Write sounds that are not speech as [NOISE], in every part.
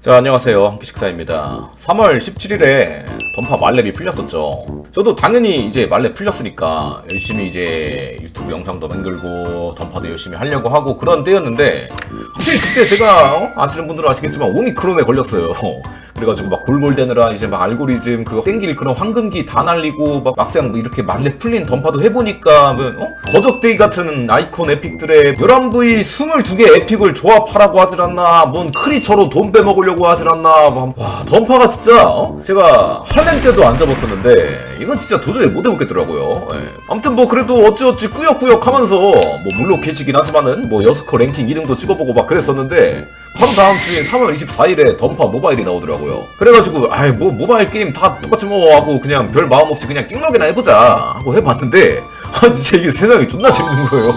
자 안녕하세요. 한끼 식사입니다. 3월 17일에 던파 말렙이 풀렸었죠 저도 당연히 이제 말렙 풀렸으니까 열심히 이제 유튜브 영상도 만들고 던파도 열심히 하려고 하고 그런 때였는데 갑자기 그때 제가 어? 아시는 분들은 아시겠지만 오미크론에 걸렸어요 [LAUGHS] 그래가지고 막 골골대느라 이제 막 알고리즘 그거 땡길 그런 황금기 다 날리고 막 막상 뭐 이렇게 말렙 풀린 던파도 해보니까 뭐, 어? 거적데이 같은 아이콘 에픽들의 11부위 22개 에픽을 조합하라고 하질 않나 뭔 크리처로 돈 빼먹으려고 하질 않나 뭐, 와 던파가 진짜 어? 제가 할렘 때도 안 잡았었는데 이건 진짜 도저히 못 해먹겠더라고요 예. 아무튼 뭐 그래도 어찌어찌 꾸역꾸역 하면서 뭐 물론 개치긴 하지만은 뭐 여스커 랭킹 2등도 찍어보고 막 그랬었는데 바로 다음 주인 3월 24일에 던파 모바일이 나오더라고요. 그래가지고 아이 뭐 모바일 게임 다 똑같이 뭐 하고 그냥 별 마음 없이 그냥 찍먹이나 해보자 하고 해봤는데 아 진짜 이게 세상이 존나 재밌는 거예요.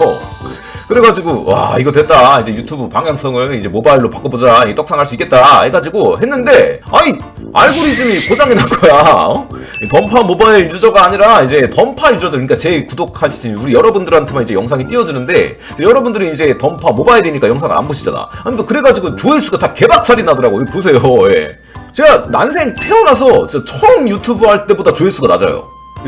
그래가지고 와 이거 됐다. 이제 유튜브 방향성을 이제 모바일로 바꿔보자. 이 떡상할 수 있겠다. 해가지고 했는데 아니 알고리즘이 고장이 난 거야. 어? 이 던파 모바일 유저가 아니라 이제 던파 유저들 그러니까 제 구독하시는 우리 여러분들한테만 이제 영상이 띄워주는데 여러분들이 이제 던파 모바일이니까 영상을 안 보시잖아. 아무튼 그래가지고 조회수가 다 개박살이 나더라고. 이거 보세요. 예. 제가 난생 태어나서 처음 유튜브 할 때보다 조회수가 낮아요.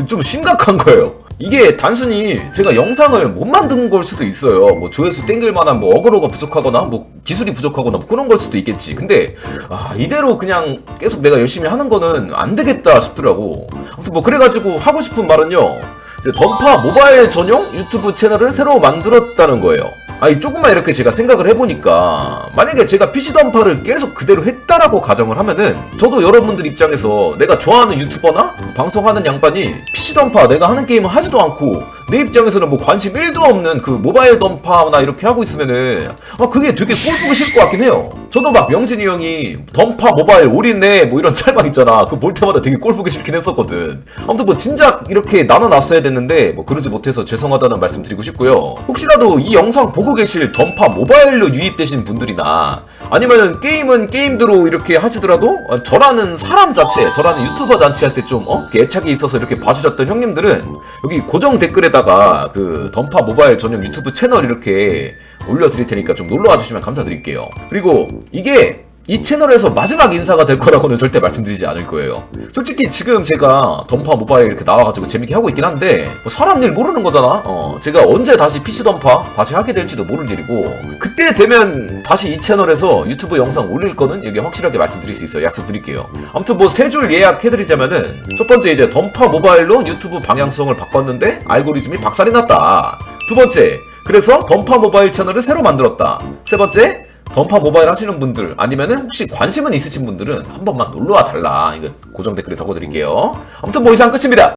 좀 심각한 거예요. 이게 단순히 제가 영상을 못 만든 걸 수도 있어요. 뭐 조회수 땡길 만한 뭐 어그로가 부족하거나 뭐 기술이 부족하거나 뭐 그런 걸 수도 있겠지. 근데 아 이대로 그냥 계속 내가 열심히 하는 거는 안 되겠다 싶더라고. 아무튼 뭐 그래가지고 하고 싶은 말은요. 이제 던파 모바일 전용 유튜브 채널을 새로 만들었다는 거예요. 아니 조금만 이렇게 제가 생각을 해보니까 만약에 제가 PC 던파를 계속 그대로 했다라고 가정을 하면은 저도 여러분들 입장에서 내가 좋아하는 유튜버나 방송하는 양반이 PC 던파 내가 하는 게임을 하지도 않고 내 입장에서는 뭐 관심 1도 없는 그 모바일 던파나 이렇게 하고 있으면은 아 그게 되게 꼴 보기 싫을 것 같긴 해요. 저도 막 명진이 형이 던파 모바일 올인네 뭐 이런 짤방 있잖아. 그 볼 때마다 되게 꼴 보기 싫긴 했었거든. 아무튼 뭐 진작 이렇게 나눠놨어야 됐는데 뭐 그러지 못해서 죄송하다는 말씀 드리고 싶고요. 혹시라도 이 영상 보고 계실 던파 모바일로 유입되신 분들이나 아니면은 게임은 게임대로 이렇게 하시더라도 어, 저라는 사람 자체 저라는 유튜버 때좀 어? 애착이 있어서 이렇게 봐주셨던 형님들은 여기 고정 댓글에다가 그 던파 모바일 전용 유튜브 채널 이렇게 올려드릴 테니까 좀 놀러와 주시면 감사드릴게요 그리고 이게 이 채널에서 마지막 인사가 될 거라고는 절대 말씀드리지 않을 거예요. 솔직히 지금 제가 던파 모바일 이렇게 나와가지고 재밌게 하고 있긴 한데 뭐 사람 일 모르는 거잖아. 어, 제가 언제 다시 PC 던파 다시 하게 될지도 모르는 일이고 그때 되면 다시 이 채널에서 유튜브 영상 올릴 거는 여기 확실하게 말씀드릴 수 있어요. 약속드릴게요. 아무튼 뭐 세 줄 예약해드리자면은 첫 번째 이제 던파 모바일로 유튜브 방향성을 바꿨는데 알고리즘이 박살이 났다. 두 번째 그래서 던파 모바일 채널을 새로 만들었다. 세 번째 던파 모바일 하시는 분들 아니면은 혹시 관심은 있으신 분들은 한 번만 놀러와 달라. 이거 고정 댓글에 적어드릴게요. 아무튼 뭐 이상 끝입니다